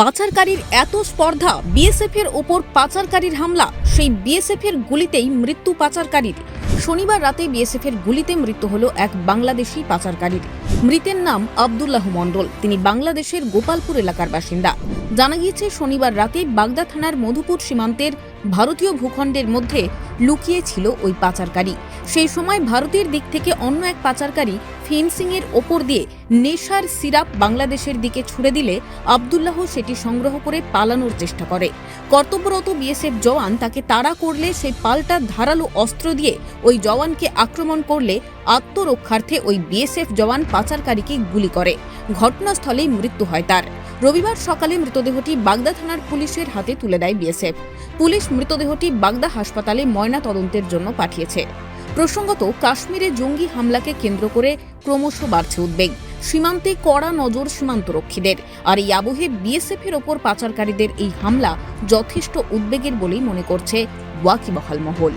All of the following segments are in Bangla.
পাচারকারীর এত স্পর্ধা বিএসএফ এর ওপর পাচারকারীর হামলা, সেই বিএসএফ এর গুলিতেই মৃত্যু পাচারকারীর। শনিবার রাতে বিএসএফ এর গুলিতে মৃত্যু হলো এক বাংলাদেশি পাচারকারীর। মৃতের নাম আব্দুল্লাহ মণ্ডল। তিনি বাংলাদেশের গোপালপুর এলাকার বাসিন্দা। জানা গিয়েছে, শনিবার রাতে বাগদা থানার মধুপুর সীমান্তের ভারতীয় ভূখণ্ডের মধ্যে লুকিয়ে ছিল ওই পাচারকারী। সেই সময় ভারতের দিক থেকে অন্য এক পাচারকারী ফেন্সিং এর ওপর দিয়ে নেশার সিরাপ বাংলাদেশের দিকে ছুড়ে দিলে আবদুল্লাহ সেটি সংগ্রহ করে পালানোর চেষ্টা করে। কর্তব্যরত বিএসএফ জওয়ান তাকে তাড়া করলে সেই পাল্টা ধারালো অস্ত্র দিয়ে ওই জওয়ানকে আক্রমণ করলে আত্মরক্ষার্থে ওই বিএসএফ জওয়ান পাচারকারীকে গুলি করে। ঘটনাস্থলেই মৃত্যু হয় তার। রবিবার সকালে মৃতদেহটি বাগদা থানার পুলিশের হাতে তুলে দেয় বিএসএফ। পুলিশ মৃতদেহটি বাগদা হাসপাতালে ময়না তদন্তের জন্য পাঠিয়েছে। প্রসঙ্গত, কাশ্মীরে জঙ্গি হামলাকে কেন্দ্র করে ক্রমশ বাড়ছে উদ্বেগ। সীমান্তে কড়া নজর সীমান্তরক্ষীদের। আর এই আবহে বিএসএফ এর ওপর পাচারকারীদের এই হামলা যথেষ্ট উদ্বেগের বলেই মনে করছে ওয়াকিবহাল মহল।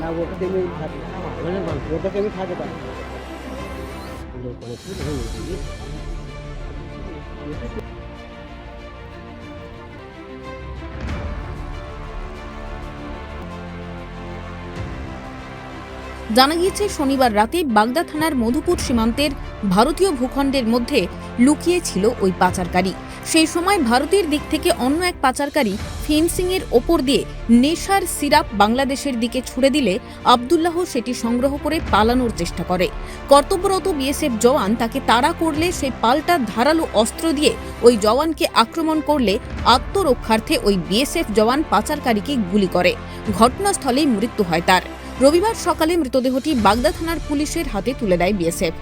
না ওটাতে আমি থাকি ওটাতে আমি থাকি তার জানা গিয়েছে, শনিবার রাতে বাগদা থানার মধুপুর সীমান্তের ভারতীয় ভূখণ্ডের মধ্যে লুকিয়ে ছিল ওই পাচারকারী। সেই সময় ভারতের দিক থেকে অন্য এক পাচারকারী ফেন্সিং এর ওপর দিয়ে নেশার সিরাপ বাংলাদেশের দিকে ছুড়ে দিলে আবদুল্লাহ সেটি সংগ্রহ করে পালানোর চেষ্টা করে। কর্তব্যরত বিএসএফ জওয়ান তাকে তাড়া করলে সেই পাল্টা ধারালো অস্ত্র দিয়ে ওই জওয়ানকে আক্রমণ করলে আত্মরক্ষার্থে ওই বিএসএফ জওয়ান পাচারকারীকে গুলি করে। ঘটনাস্থলেই মৃত্যু হয় তার। রবিবার সকালে মৃতদেহটি বাগদা থানার পুলিশের হাতে তুলে দেয় বিএসএফ।